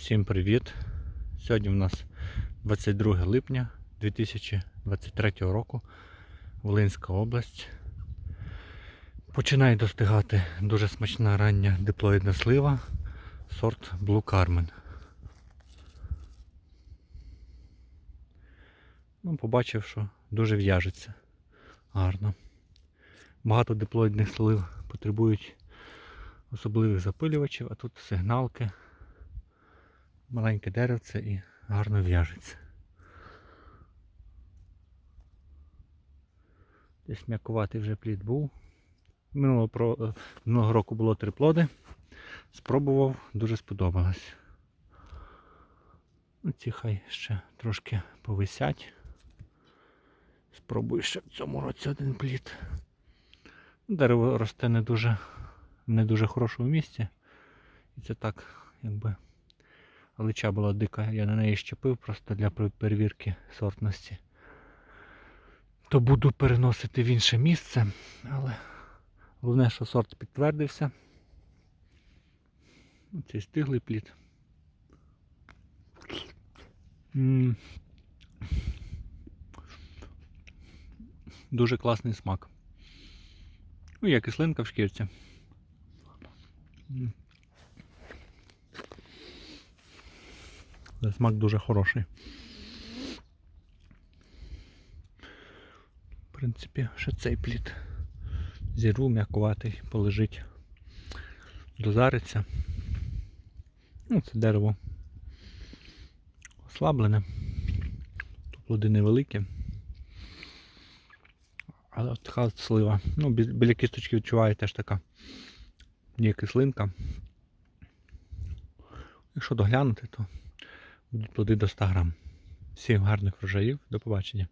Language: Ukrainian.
Всім привіт! Сьогодні в нас 22 липня 2023 року, Волинська область. Починає достигати дуже смачна рання диплоїдна слива, сорт Blue Carmen. Ну, побачив, що дуже в'яжеться гарно. Багато диплоїдних слив потребують особливих запилювачів, а тут сигналки маленьке деревце і гарно в'яжеться. Десь м'якуватий вже плід був. Минулого, про, е, минулого року було три плоди. Спробував, дуже сподобалось. Ну, Ці хай ще трошки повисять. Спробую ще в цьому році один плід. Дерево росте не дуже, не дуже хорошому місці. І це так, якби Лича була дика, я на неї щепив просто для перевірки сортності. То буду переносити в інше місце, але головне, що сорт підтвердився. Цей стиглий плід. Дуже класний смак. Ну, є кислинка в шкірці. М. Але смак дуже хороший. В принципі, ще цей плід. Зірву м'якуватий, полежить, дозариться. Ну, це дерево ослаблене. Тут плоди невеликі. Але от така слива. Ну, біля кісточки відчуваю теж така. Є кислинка. Якщо доглянути, то будуть плоди до 100 грам. Всім гарних врожаїв, до побачення.